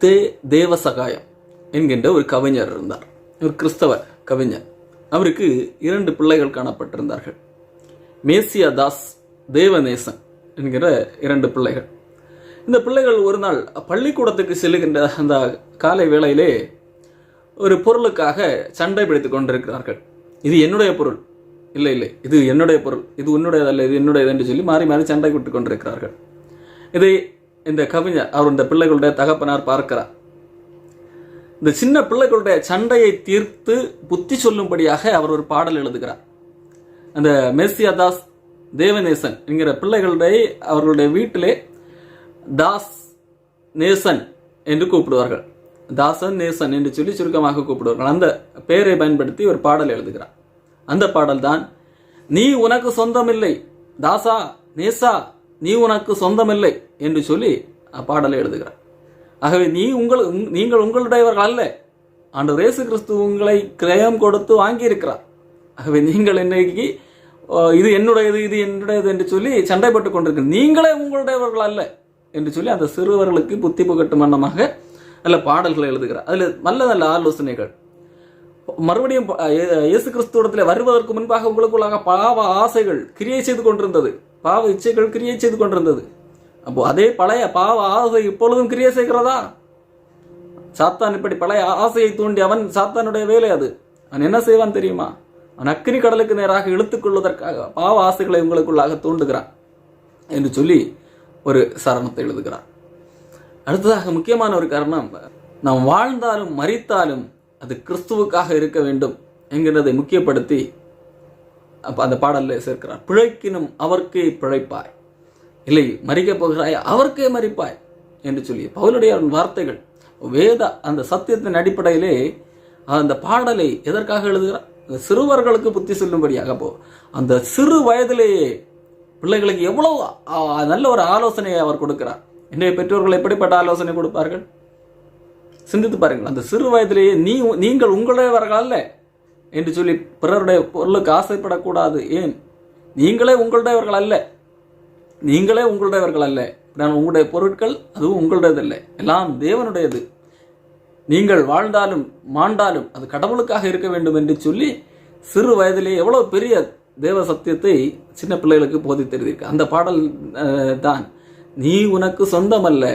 தே தேவசகாயம் என்கின்ற ஒரு கவிஞர் இருந்தார். ஒரு கிறிஸ்தவ கவிஞர். அவருக்கு இரண்டு பிள்ளைகள் காணப்பட்டிருந்தார்கள். மேசியா தாஸ் தேவநேசன் என்கிற இரண்டு பிள்ளைகள். இந்த பிள்ளைகள் ஒரு நாள் பள்ளிக்கூடத்துக்கு செல்லுகின்ற அந்த காலை வேளையிலே ஒரு பொருளுக்காக சண்டை பிடித்துக் கொண்டிருக்கிறார்கள். இது என்னுடைய பொருள். இல்லை இல்லை இது என்னுடைய பொருள். இது உன்னுடையதல்ல இது என்னுடையது என்று சொல்லி மாறி மாறி சண்டை விட்டு கொண்டிருக்கிறார்கள். இதை இந்த கவிஞர் அவர் இந்த பிள்ளைகளுடைய தகப்பனார் பார்க்கிறார். இந்த சின்ன பிள்ளைகளுடைய சண்டையை தீர்த்து புத்தி சொல்லும்படியாக அவர் ஒரு பாடல் எழுதுகிறார். அந்த மெர்சியா தாஸ் தேவநேசன் என்கிற பிள்ளைகளுடைய அவர்களுடைய வீட்டிலே தாஸ் நேசன் என்று கூப்பிடுவார்கள். தாசன் நேசன் என்று சொல்லி சுருக்கமாக கூப்பிடுவார்கள். அந்த பெயரை பயன்படுத்தி ஒரு பாடல் எழுதுகிறார். அந்த பாடல் தான் நீ உனக்கு சொந்தமில்லை தாசா நேசா நீ உனக்கு சொந்தமில்லை என்று சொல்லி பாடலை எழுதுகிறார். ஆகவே நீ உங்கள் நீங்கள் உங்களுடையவர்கள் அல்ல. ஆண்டவர் இயேசு கிறிஸ்து உங்களை கிரயம் கொடுத்து வாங்கியிருக்கிறார். ஆகவே நீங்கள் இன்னைக்கு இது என்னுடையது இது என்னுடையது என்று சொல்லி சண்டைப்பட்டு கொண்டிருக்க நீங்களே உங்களுடையவர்கள் அல்ல என்று சொல்லி அந்த சிறுவர்களுக்கு புத்தி புகட்டும் வண்ணமாக நல்ல பாடல்களை எழுதுகிறார். அதில் நல்ல நல்ல ஆலோசனைகள். மறுபடியும் இயேசு கிறிஸ்துவத்தில் வருவதற்கு முன்பாக உங்களுக்குள்ளாக பாவ ஆசைகள் கிரியை செய்து கொண்டிருந்தது. பாவ இச்சைகள் கிரியை செய்து கொண்டிருந்தது. அப்போ அதே பழைய பாவ ஆசை இப்பொழுதும் கிரியை செய்கிறதா? சாத்தான் இப்படி பழைய ஆசையை தூண்டி அவன் சாத்தானுடைய வேலை அது. அவன் என்ன செய்வான் தெரியுமா? அவன் அக்கினி கடலுக்கு நேராக இழுத்துக்கொள்வதற்காக பாவ ஆசைகளை உங்களுக்குள்ளாக தூண்டுகிறான் என்று சொல்லி ஒரு சரணத்தை எழுதுகிறார். அடுத்ததாக முக்கியமான ஒரு காரணம் நாம் வாழ்ந்தாலும் மறித்தாலும் அது கிறிஸ்துவுக்காக இருக்க வேண்டும் என்கிறதை முக்கியப்படுத்தி அந்த பாடலில் சேர்க்கிறார் பிழைக்கினும் அவர்க்கே பிழைப்பாய். இல்லை மறிக்கப் போகிறாய்? அவர்க்கே மறிப்பாய் என்று சொல்லி பவுலுடைய வார்த்தைகள். வேத அந்த சத்தியத்தின் அடிப்படையிலே அந்த பாடலை எதற்காக எழுதுகிறார் அந்த சிறுவர்களுக்கு புத்தி சொல்லும்படியாக போ. அந்த சிறு வயதிலேயே பிள்ளைகளுக்கு எவ்வளவு நல்ல ஒரு ஆலோசனையை அவர் கொடுக்கிறார். இன்றைய பெற்றோர்கள் எப்படிப்பட்ட ஆலோசனை கொடுப்பார்கள்? சிந்தித்து பாருங்கள். அந்த சிறு வயதிலேயே நீ நீங்கள் உங்களுடைய அல்ல. என்று சொல்லி பிறருடைய பொருளுக்கு ஆசைப்படக்கூடாது. ஏன்? நீங்களே உங்களுடையவர்கள் அல்ல. நீங்களே உங்களுடையவர்கள் அல்ல. நான் உங்களுடைய பொருட்கள் அதுவும் உங்களுடையதல்ல. எல்லாம் தேவனுடையது. நீங்கள் வாழ்ந்தாலும் மாண்டாலும் அது கடவுளுக்காக இருக்க வேண்டும் என்று சொல்லி சிறு வயதிலே எவ்வளோ பெரிய தேவ சத்தியத்தை சின்ன பிள்ளைகளுக்கு போதித்திருக்க அந்த பாடல் தான் நீ உனக்கு சொந்தமல்ல.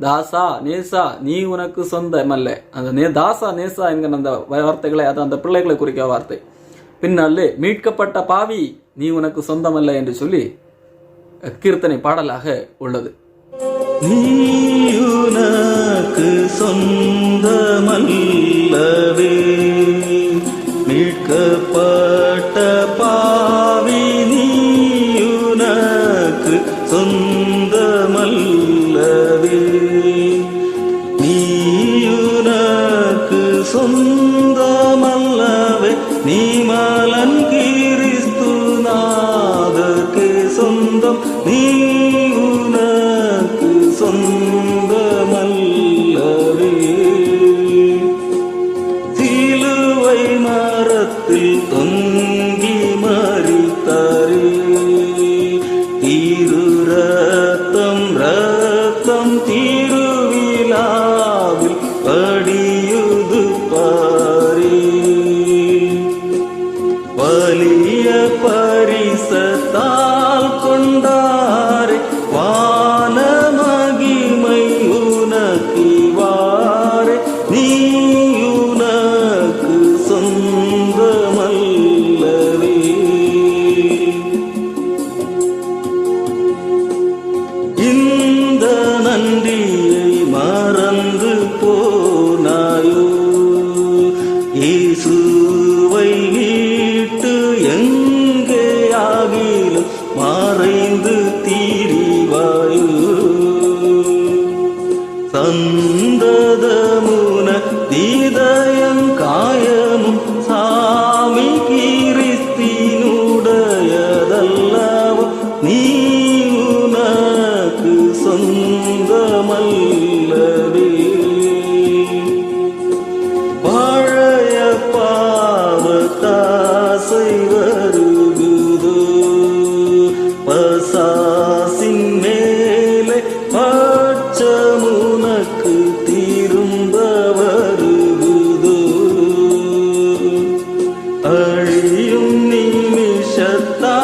தாசா நேசா நீ உனக்கு சொந்தமல்ல அந்த நே தாசா நேசா என்கிற அந்த வார்த்தைகளை அது அந்த பிள்ளைகளை குறிக்க வார்த்தை. பின்னாலே மீட்கப்பட்ட பாவி நீ உனக்கு சொந்தமல்ல என்று சொல்லி கீர்த்தனை பாடலாக உள்ளது. நீ உனக்கு சொந்தமல்ல நீ உனக்கு சொந்தமல்லவே. சிலுவை மரத்தில் தொன் இதயம் காயமும் சாமி கிறிஸ்தினுடையதல்லவோ நீ உனக்கு சொந்தமல்ல. കഴിയും നിമിഷത്താ